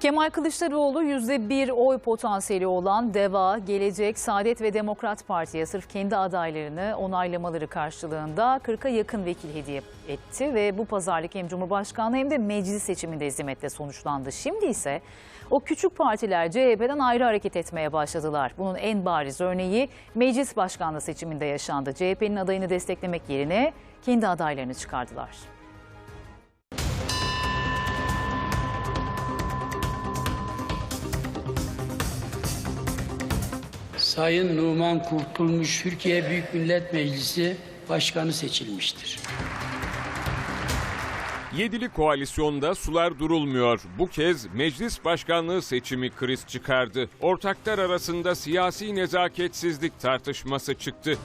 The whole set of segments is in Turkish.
Kemal Kılıçdaroğlu %1 oy potansiyeli olan DEVA, Gelecek, Saadet ve Demokrat Parti'ye sırf kendi adaylarını onaylamaları karşılığında 40'a yakın vekil hediye etti ve bu pazarlık hem Cumhurbaşkanlığı hem de meclis seçiminde hizmetle sonuçlandı. Şimdi ise o küçük partiler CHP'den ayrı hareket etmeye başladılar. Bunun en bariz örneği meclis başkanlığı seçiminde yaşandı. CHP'nin adayını desteklemek yerine kendi adaylarını çıkardılar. Sayın Numan Kurtulmuş Türkiye Büyük Millet Meclisi Başkanı seçilmiştir. Yedili koalisyonda sular durulmuyor. Bu kez meclis başkanlığı seçimi kriz çıkardı. Ortaklar arasında siyasi nezaketsizlik tartışması çıktı.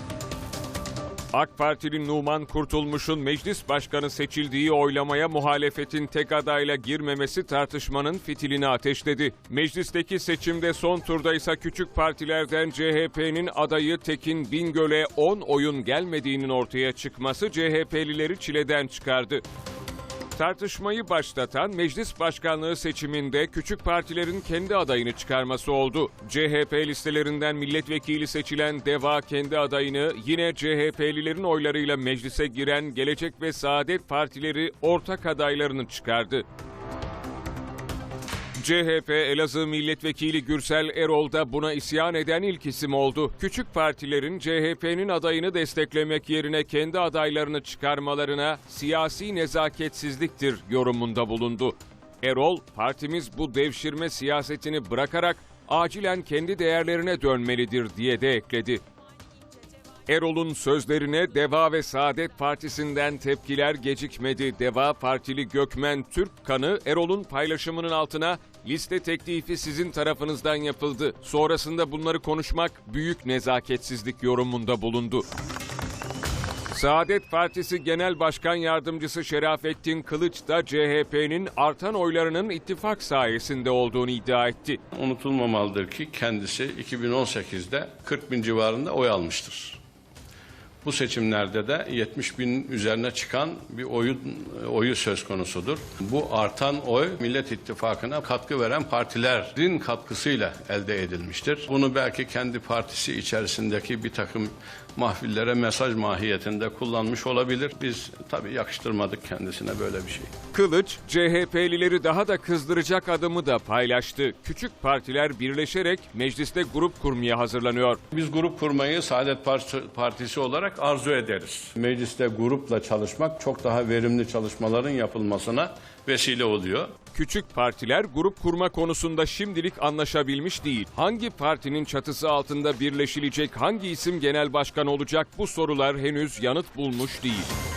AK Partili Numan Kurtulmuş'un meclis başkanı seçildiği oylamaya muhalefetin tek adayla girmemesi tartışmanın fitilini ateşledi. Meclisteki seçimde son turda ise küçük partilerden CHP'nin adayı Tekin Bingöl'e 10 oyun gelmediğinin ortaya çıkması CHP'lileri çileden çıkardı. Tartışmayı başlatan meclis başkanlığı seçiminde küçük partilerin kendi adayını çıkarması oldu. CHP listelerinden milletvekili seçilen DEVA kendi adayını yine CHP'lilerin oylarıyla meclise giren Gelecek ve Saadet partileri ortak adaylarını çıkardı. CHP Elazığ Milletvekili Gürsel Erol da buna isyan eden ilk isim oldu. Küçük partilerin CHP'nin adayını desteklemek yerine kendi adaylarını çıkarmalarına siyasi nezaketsizliktir yorumunda bulundu. Erol, partimiz bu devşirme siyasetini bırakarak acilen kendi değerlerine dönmelidir diye de ekledi. Erol'un sözlerine Deva ve Saadet Partisi'nden tepkiler gecikmedi. Deva Partili Gökmen Türk kanı Erol'un paylaşımının altına liste teklifi sizin tarafınızdan yapıldı. Sonrasında bunları konuşmak büyük nezaketsizlik yorumunda bulundu. Saadet Partisi Genel Başkan Yardımcısı Şerafettin Kılıç da CHP'nin artan oylarının ittifak sayesinde olduğunu iddia etti. Unutulmamalıdır ki kendisi 2018'de 40 bin civarında oy almıştır. Bu seçimlerde de 70 bin üzerine çıkan bir oyun, oyu söz konusudur. Bu artan oy Millet İttifakı'na katkı veren partilerin katkısıyla elde edilmiştir. Bunu belki kendi partisi içerisindeki bir takım mahfillere mesaj mahiyetinde kullanmış olabilir. Biz tabii yakıştırmadık kendisine böyle bir şey. Kılıç, CHP'lileri daha da kızdıracak adımı da paylaştı. Küçük partiler birleşerek mecliste grup kurmaya hazırlanıyor. Biz grup kurmayı Saadet Partisi- Partisi olarak arzu ederiz. Mecliste grupla çalışmak çok daha verimli çalışmaların yapılmasına vesile oluyor. Küçük partiler grup kurma konusunda şimdilik anlaşabilmiş değil. Hangi partinin çatısı altında birleşilecek, hangi isim genel başkan olacak bu sorular henüz yanıt bulmuş değil.